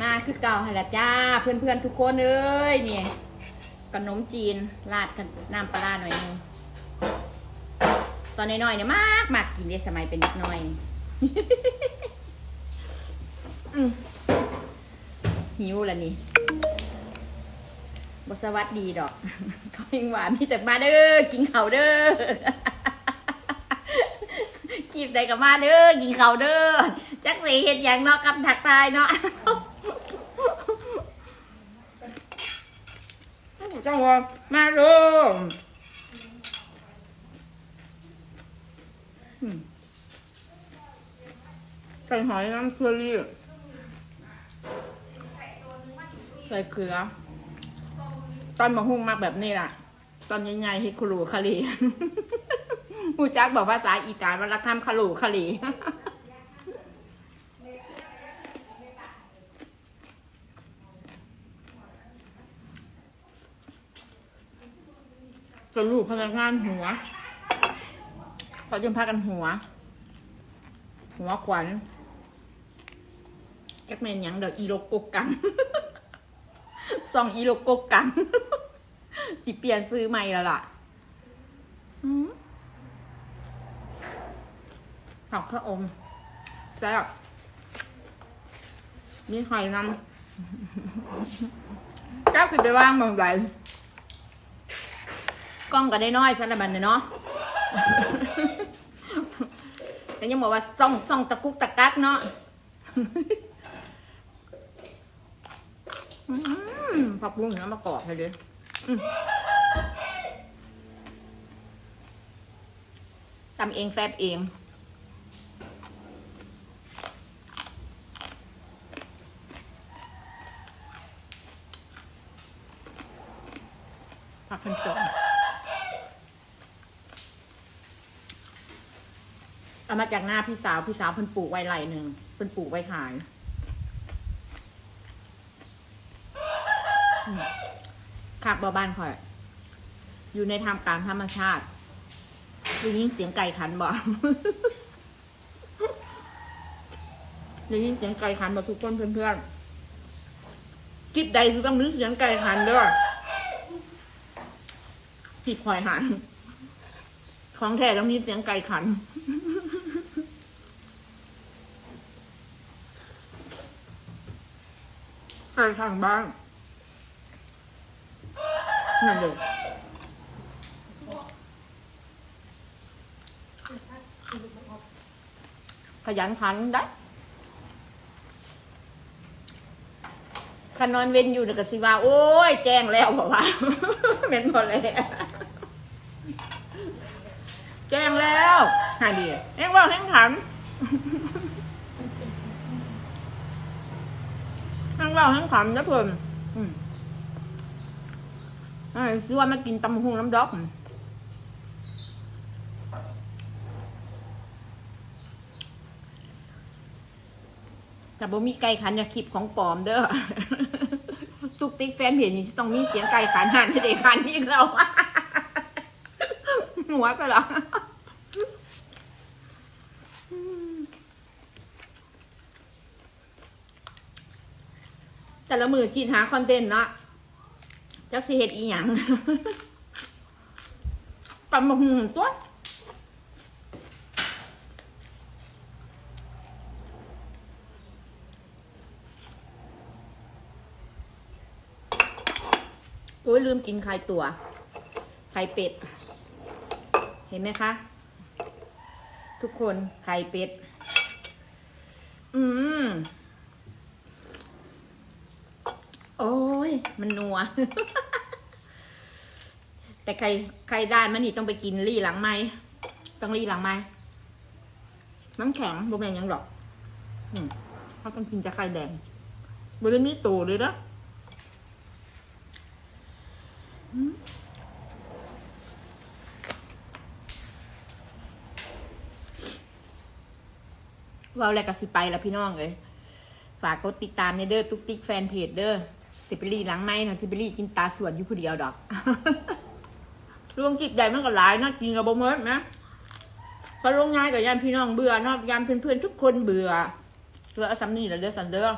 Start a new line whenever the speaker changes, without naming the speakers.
มาคือเก่าให้ละจ้า เพื่อนๆทุกคนเอ้ยนี่ขนมจีนราดกับน้ำปลาร้าหน่อยนึงตอนน้อยๆเนี่ยมากมากกินได้สมัยเป็นเด็กน้อยนี่อืมหิวแล้วนี่บสวัสดีดอกเขาเองว่ามีแต่มาเด้อกินเขาเด้อกีบใดกับมาเด้อกินเขาเด้อจักสีเห็นอย่างเนาะกับถักทายเนาะ เจ้าว่ามาเด้ออืมใส่หอยน้ำเชอรี่ใส่เกลือ ตอนมาหุ่งมากแบบนี้ล่ะ ตอนใหญ่ๆเฮ็ดครูคาลีผู้จักบอกภาษาอีสานวันละคำคารูคาลี สรุปพนักงานหัวเขาจะพากันหัว หัวขวัญแจ็คแมนยังเดี๋ยวอีโลโกกังซองอีโลโกกังสิเปลี่ยนซื้อใหม่แล้วล่ะอืมผักพระอมแซ่บมีไข่นำก้าสิบไปว่างบางใด กล้องก็ได้น้อยสันละบันเนาะแต่ยังบอกว่าซ่องซ่องตะกุกตะกักเนาะผักบุ้งน้ำมะกรอกเลยเด้ออืมตำเองแฟบเองผักขันจง เอามาจากหน้าพี่สาวพี่สาวเพิ่นปลูกไว้ไหลหนึ่งเพิ่นปลูกไว้ขายอืมคักบ่บ้านข่อย อยู่ในทามกลารธรรมชาติได้ยินเสียงไก่ขันบ่ได้ยินเสียงไก่ขันบ่ทุกคนเพื่อนๆกิดใดคือต้องนึกเสียงไก่ขันด้อผิดควายหันของแท้ต้องมีเสียงไก่ขัน ไก่ทางบ้านนั่นเลยขยันขันได้ขนอนเว้นอยู่เด็กสิว่า โอ้ย แจ้งแล้วบอกว่าเป็นพอแล้วแจ้งแล้วหาดีเอ็งว่าเอ็งขัน เอ็งว่าเอ็งขันนะเพิ่นอืมไอ้ซื้อว่ามากินตำหุงน้ำดอกแต่บ่มีไก่ขันอย่าคลิปของปลอมเด้อตุกติ๊กแฟนเพจนี่จะต้องมีเสียงไก่ขันหันให้เด็กขันอีกแล้วหัวซะเหรอ แต่ละมือกินหาคอนเทนต์เนาะจักสิเฮ็ดอีหยังตำบักหุ่งตัวโอ้ยลืมกินไข่ตัว ไข่เป็ด เห็นไหมคะ ทุกคนไข่เป็ด อืม โอ้ย มันนัว แต่ใครใครได้มันนี่ต้องไปกินรี่หลังไม้ต้องรี่หลังไม้น้ำแข็งโบแมนยังหรอกเขาต้องกินจะไข่แดงบริเวณนี้โตเลยนะเว่าอะไรกับสิไปล้วพี่น้องเลยฝากกดติดตามในเด้อตุ๊กติ๊กแฟนเพจเด้อ ติไปรีหลังไม้นะติไปรีกินตาสวนอยู่ผู้เดียวดอกรวมจิตใหญ่มันก็หลายนาะกินกับบะมิดนะพอลงงานกับยามพี่น้องเบื่อนอกยานเพื่อนๆทุกคนเบื่อเบื่อเอาซ้ำนี่แหละเด้อสันเด้อ